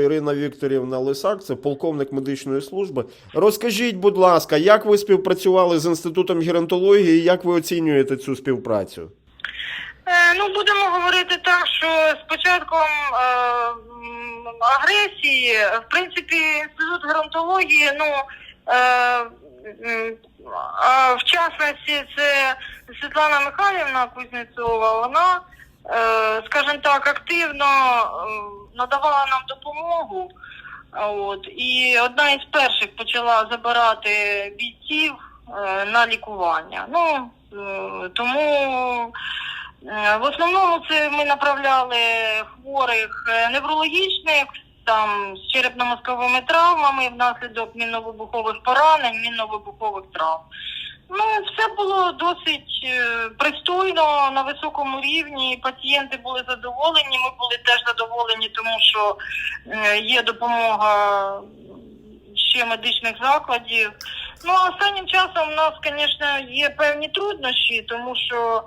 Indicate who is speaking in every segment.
Speaker 1: Ірина Вікторівна Лисак, це полковник медичної служби. Розкажіть, будь ласка, як ви співпрацювали з інститутом геронтології, і як ви оцінюєте цю співпрацю?
Speaker 2: Е, ну, будемо говорити так, що з початком е, агресії, в принципі, інститут геронтології, ну е, а в частності це Світлана Михайлівна Кузнєцова, вона, е, скажімо так, активно надавала нам допомогу. От, і одна із перших почала забирати бійців е, на лікування. Ну, е, тому Е, В основному це ми направляли хворих е, неврологічних, там з черепно-мозковими травмами внаслідок мінно-вибухових поранень, мінно-вибухових травм. Ну, все було досить е, пристойно на високому рівні. Пацієнти були задоволені. Ми були теж задоволені, тому що е, є допомога ще медичних закладів. Ну а останнім часом у нас, звісно, є певні труднощі, тому що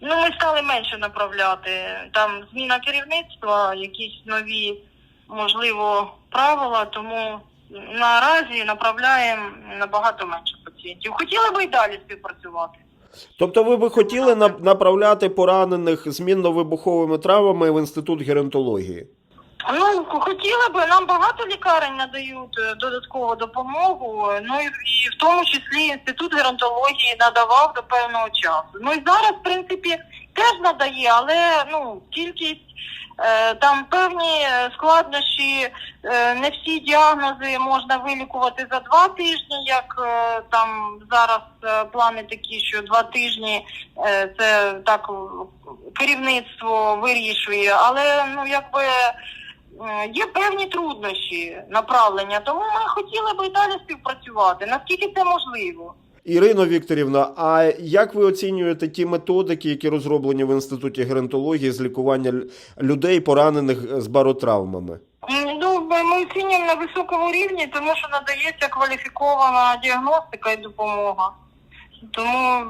Speaker 2: Ну, ми стали менше направляти. Там зміна керівництва, якісь нові, можливо, правила, тому наразі направляємо набагато менше. Хотіли би і далі співпрацювати.
Speaker 1: Тобто ви би хотіли на- направляти поранених змінно-вибуховими травмами в інститут геронтології?
Speaker 2: Ну, хотіли би, нам багато лікарень надають е, додаткову допомогу. Ну і, і в тому числі інститут геронтології надавав до певного часу. Ну і зараз, в принципі, теж надає, але ну кількість там певні е, складнощі, е, не всі діагнози можна вилікувати за два тижні, як е, там зараз е, плани такі, що два тижні е, це так керівництво вирішує, але ну якби. Е, Є певні труднощі направлення, тому ми хотіли би і далі співпрацювати, наскільки це можливо.
Speaker 1: Ірино Вікторівна, а як ви оцінюєте ті методики, які розроблені в інституті геронтології з лікування людей, поранених з баротравмами?
Speaker 2: Ну, ми оцінюємо на високому рівні, тому що надається кваліфікована діагностика і допомога. Тому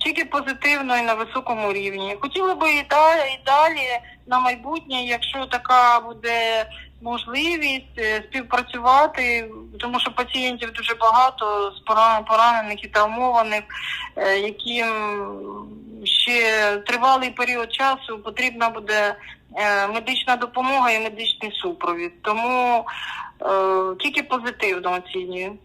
Speaker 2: тільки позитивно і на високому рівні. Хотіли би і далі, і далі на майбутнє, якщо така буде можливість е, співпрацювати, тому що пацієнтів дуже багато з пора- поранених і травмованих, е, яким ще тривалий період часу потрібна буде е, медична допомога і медичний супровід. Тому тільки позитивно оцінюю.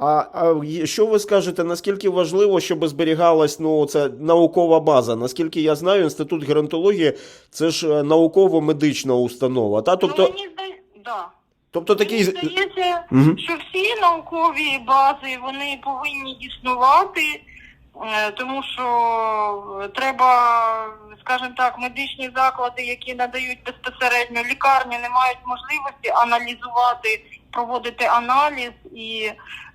Speaker 1: А, а що ви скажете, наскільки важливо, щоб зберігалась ну, це наукова база? Наскільки я знаю, інститут геронтології це ж е, науково-медична установа. Та? Тобто,
Speaker 2: ну, мені здається, да.
Speaker 1: тобто такий.
Speaker 2: Здається,
Speaker 1: Мгм.
Speaker 2: що всі наукові бази вони повинні існувати, е, тому що треба, скажімо так, медичні заклади, які надають безпосередньо лікарні, не мають можливості аналізувати, проводити аналіз і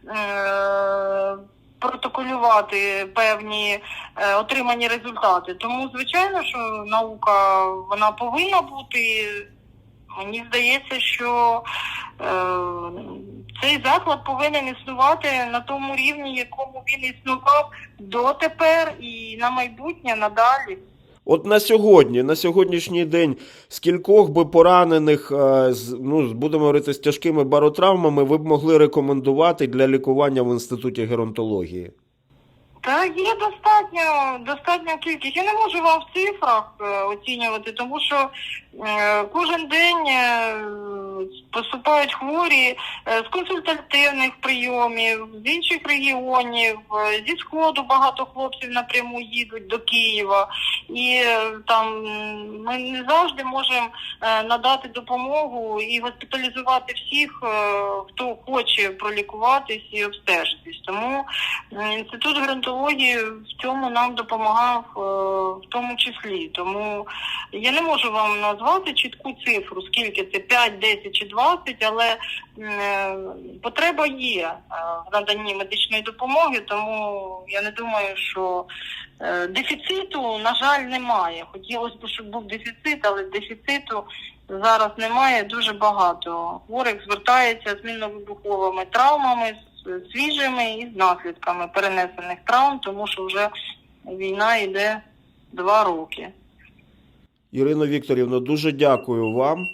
Speaker 2: е, протоколювати певні е, отримані результати. Тому, звичайно, що наука вона повинна бути. Мені здається, що е, цей заклад повинен існувати на тому рівні, якому він існував дотепер і на майбутнє надалі.
Speaker 1: От на сьогодні, на сьогоднішній день, скількох би поранених, е, з, ну, будемо говорити, з тяжкими баротравмами, ви б могли рекомендувати для лікування в інституті геронтології?
Speaker 2: Та є достатньо, достатня кількість. Я не можу вам в цифрах е, оцінювати, тому що е, кожен день е, поступають хворі з консультативних прийомів, з інших регіонів, зі сходу багато хлопців напряму їдуть до Києва, і там ми не завжди можемо надати допомогу і госпіталізувати всіх, хто хоче пролікуватись і обстежитись. Тому Інститут геронтології в цьому нам допомагав е, в тому числі. Тому я не можу вам назвати чітку цифру, скільки це 5, 10 чи 20, але е, потреба є е, в наданні медичної допомоги, тому я не думаю, що дефіциту, на жаль, немає. Хотілося б, щоб був дефіцит, але дефіциту зараз немає дуже багато. Хворих звертається з мінно-вибуховими травмами, свіжими і з наслідками перенесених травм, тому що вже війна йде два роки.
Speaker 1: Ірино Вікторівно, дуже дякую вам.